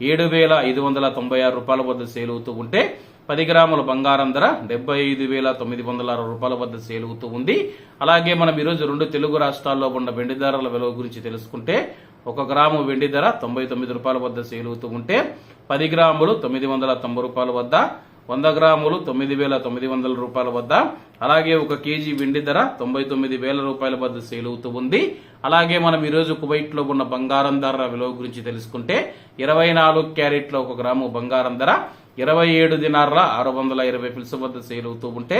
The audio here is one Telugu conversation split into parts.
ఏడు వేల ఐదు వందల తొంభై ఆరు రూపాయల వద్ద సేలుతూ ఉంటే పది గ్రాముల బంగారం ధర డెబ్బై ఐదు వేల తొమ్మిది వందల అరవై రూపాయల వద్ద సేలుతూ ఉంది. అలాగే మనం ఈరోజు రెండు తెలుగు రాష్ట్రాల్లో ఉన్న వెండి ధరల విలువ గురించి తెలుసుకుంటే ఒక గ్రాము వెండి ధర తొంభై తొమ్మిది రూపాయల వద్ద సేలుతూ ఉంటే పది గ్రాములు తొమ్మిది వందల తొంభై రూపాయల వద్ద వంద గ్రాములు తొమ్మిది వేల తొమ్మిది వందల రూపాయల వద్ద. అలాగే ఒక కేజీ వెండి ధర తొంభై తొమ్మిది వేల రూపాయల వద్ద సేల్ అవుతూ ఉంది. అలాగే మనం ఈరోజు కువైట్లో ఉన్న బంగారం ధర విలువ గురించి తెలుసుకుంటే ఇరవై నాలుగు క్యారెట్ల ఒక గ్రాము బంగారం ధర ఇరవై ఏడు దినార్ల ఆరు వందల ఇరవై పిలుసు వద్ద సేల్ అవుతూ ఉంటే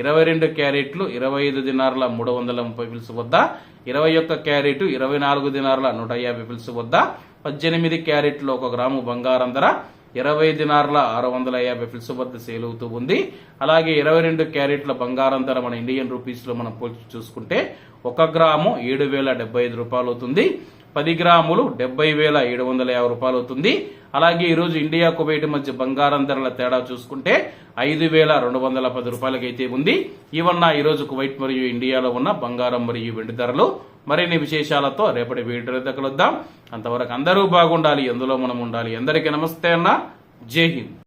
ఇరవై రెండు క్యారెట్లు ఇరవై ఐదు దినార్ల మూడు వందల ముప్పై పిలుసు వద్ద ఇరవై ఒక్క క్యారెట్ ఇరవై నాలుగు దినార్ల నూట యాభై పిలుసు వద్ద పద్దెనిమిది క్యారెట్లు ఒక గ్రాము బంగారం ధర ఇరవై దినార్ల ఆరు వందల యాభై ఫిల్స్ వద్ద సేల్ అవుతూ ఉంది. అలాగే ఇరవై రెండు క్యారెట్ల బంగారం ధర మన ఇండియన్ రూపీస్లో మనం పోల్చి చూసుకుంటే ఒక గ్రాము ఏడు వేల డెబ్బై ఐదు రూపాయలు అవుతుంది. పది గ్రాములు డెబ్బై వేల ఏడు వందల యాభై రూపాయలు అవుతుంది. అలాగే ఈరోజు ఇండియా కువైట్ మధ్య బంగారం ధరల తేడా చూసుకుంటే ఐదు వేల రెండు వందల పది రూపాయలకైతే ఉంది. ఇవన్న ఈరోజు కువైట్ మరియు ఇండియాలో ఉన్న బంగారం మరియు వెండి ధరలు. మరిన్ని విశేషాలతో రేపటి వీడియో కలుద్దాం. అంతవరకు అందరూ బాగుండాలి. ఎందులో మనం ఉండాలి? అందరికీ నమస్తే అన్న. జై హింద్.